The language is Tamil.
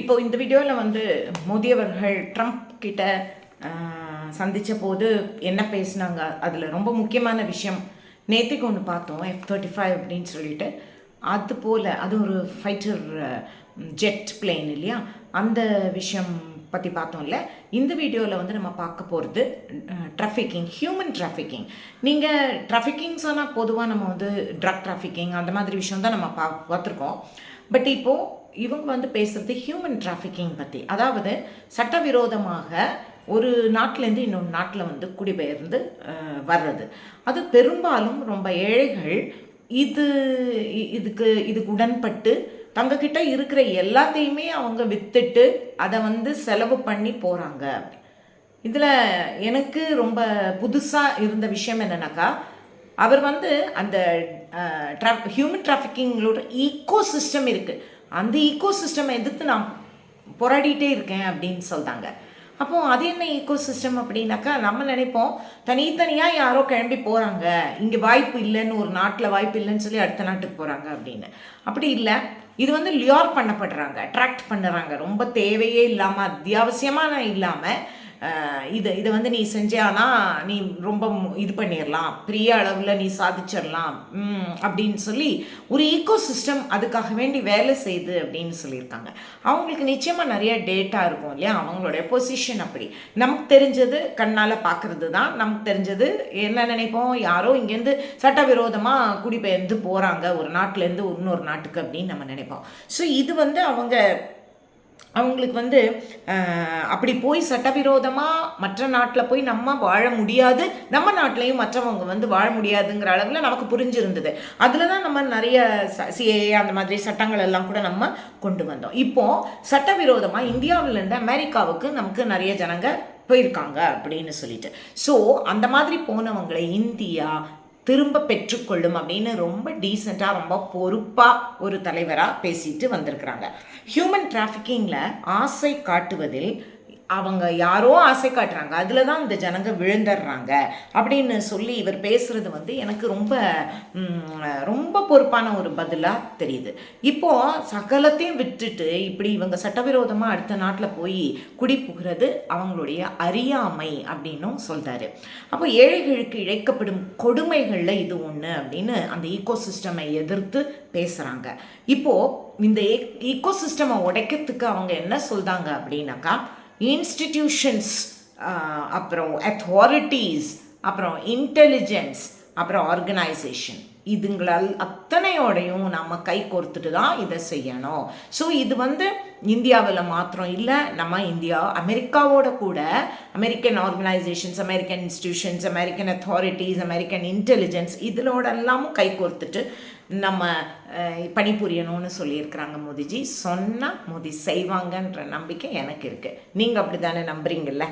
இப்போ இந்த வீடியோவில் வந்து மோடி அவர்கள் ட்ரம்ப் கிட்ட சந்தித்த போது என்ன பேசினாங்க? அதில் ரொம்ப முக்கியமான விஷயம் நேற்றுக்கு ஒன்று பார்த்தோம் எஃப் தேர்ட்டி ஃபைவ் அப்படின்னு சொல்லிட்டு. அது போல் அது ஒரு ஃபைட்டர் ஜெட் பிளேன் இல்லையா? அந்த விஷயம் பற்றி பார்த்தோம்ல. இந்த வீடியோவில் வந்து நம்ம பார்க்க போகிறது ட்ராஃபிக்கிங் ஹியூமன் ட்ராஃபிக்கிங் நீங்கள் ட்ராஃபிக்கிங் சொன்னால் பொதுவாக நம்ம வந்து ட்ரக் ட்ராஃபிக்கிங் அந்த மாதிரி விஷயம் தான் நம்ம பா பார்த்துருக்கோம். பட் இப்போது இவங்க வந்து பேசுகிறது ஹியூமன் ட்ராஃபிக்கிங் பற்றி அதாவது சட்டவிரோதமாக ஒரு நாட்டிலேருந்து இன்னொரு நாட்டில் வந்து குடிபெயர்ந்து வர்றது. அது பெரும்பாலும் ரொம்ப ஏழைகள் இது இதுக்கு இதுக்கு உடன்பட்டு தங்கக்கிட்ட இருக்கிற எல்லாத்தையுமே அவங்க வித்துட்டு அதை வந்து செலவு பண்ணி போகிறாங்க இதில் எனக்கு ரொம்ப புதுசாக இருந்த விஷயம் என்னென்னாக்கா அவர் வந்து அந்த ட்ரா ஹியூமன் டிராஃபிக்கிங்களோட ஈக்கோ சிஸ்டம் இருக்குது அந்த ஈக்கோ சிஸ்டம் எதிர்த்து நான் போராடிட்டே இருக்கேன் அப்படின்னு சொல்கிறாங்க அப்போ அது என்ன ஈக்கோ சிஸ்டம் அப்படின்னாக்கா நம்ம நினைப்போம் தனித்தனியாக யாரோ கிளம்பி போகிறாங்க இங்கே வாய்ப்பு இல்லைன்னு ஒரு நாட்டில் வாய்ப்பு இல்லைன்னு சொல்லி அடுத்த நாட்டுக்கு போகிறாங்க அப்படின்னு. அப்படி இல்லை. இது வந்து லியோர் பண்ணப்படுறாங்க அட்ராக்ட் பண்ணுறாங்க. ரொம்ப தேவையே இல்லாமல் அத்தியாவசியமான இல்லாமல் இதை இதை வந்து நீ செஞ்சானா நீ ரொம்ப மு- இது பண்ணிடலாம் பெரிய அளவில் நீ சாதிச்சிடலாம் அப்படின்னு சொல்லி ஒரு ஈக்கோ சிஸ்டம் அதுக்காக வேண்டி வேலை செய்யுது அப்படின்னு சொல்லியிருக்காங்க. அவங்களுக்கு நிச்சயமாக நிறைய டேட்டா இருக்கும் இல்லையா? அவங்களுடைய பொசிஷன் அப்படி. நமக்கு தெரிஞ்சது கண்ணால் பார்க்கறது தான் நமக்கு தெரிஞ்சது என்ன நினைப்போம்? யாரோ இங்கேருந்து சட்டவிரோதமாக குடிபெயர்ந்து போகிறாங்க ஒரு நாட்டிலேருந்து இன்னொரு நாட்டுக்கு அப்படின்னு நம்ம நினைப்போம். ஸோ இது வந்து அவங்க அவங்களுக்கு வந்து அப்படி போய் சட்டவிரோதமாக மற்ற நாட்டில் போய் நம்ம வாழ முடியாது நம்ம நாட்டிலையும் மற்றவங்க வந்து வாழ முடியாதுங்கிற அளவில் நமக்கு புரிஞ்சிருந்தது. அதில் தான் நம்ம நிறைய சிஏஏ அந்த மாதிரி சட்டங்கள் எல்லாம் கூட நம்ம கொண்டு வந்தோம். இப்போது சட்டவிரோதமாக இந்தியாவிலேருந்து அமெரிக்காவுக்கு நமக்கு நிறைய ஜனங்க போயிருக்காங்க அப்படின்னு சொல்லிட்டு. ஸோ அந்த மாதிரி போனவங்களை இந்தியா திரும்ப பெற்றுக்கொள்ளும் அப்படின்னு ரொம்ப டீசெண்டாக ரொம்ப பொறுப்பாக ஒரு தலைவராக பேசிட்டு வந்திருக்கிறாங்க. ஹியூமன் டிராஃபிக்கிங்கில் ஆசை காட்டுவதில் அவங்க யாரோ ஆசை காட்டுறாங்க. அதில் தான் இந்த ஜனங்க விழுந்துடுறாங்க. அப்படின்னு சொல்லி இவர் பேசுகிறது வந்து எனக்கு ரொம்ப ரொம்ப பொறுப்பான ஒரு பதிலாக தெரியுது. இப்போது சகலத்தையும் விட்டுட்டு இப்படி இவங்க சட்டவிரோதமாக அடுத்த நாட்டில் போய் குடி புகிறது அவங்களுடைய அறியாமை அப்படின்னும் சொல்கிறாரு அப்போ ஏழைகளுக்கு இழைக்கப்படும் கொடுமைகளில் இது ஒன்று அப்படின்னு அந்த ஈகோ சிஸ்டமை எதிர்த்து பேசுகிறாங்க இப்போது இந்த e-, ஈகோ சிஸ்டமை உடைக்கிறதுக்கு அவங்க என்ன சொல்கிறாங்க அப்படின்னாக்கா இன்ஸ்டிடியூஷன்ஸ் அப்புறம் அத்தாரிட்டிஸ் அப்புறம் இன்டெலிஜென்ஸ் அப்புறம் ஆர்கனைசேஷன் இதுங்களால் அத்தனையோடையும் நம்ம கை கோர்த்துட்டு தான் இதை செய்யணும். ஸோ இது வந்து இந்தியாவில் மாத்திரம் இல்லை நம்ம இந்தியா அமெரிக்காவோட கூட American organisations American institutions American authorities American intelligence இதிலோட எல்லாமும் கை கோர்த்துட்டு நம்ம பணிபுரியணும்னு சொல்லியிருக்கிறாங்க மோதிஜி. சொன்னால் மோதி செய்வாங்கன்ற நம்பிக்கை எனக்கு இருக்குது நீங்கள் அப்படி தானே நம்புறீங்கல்ல?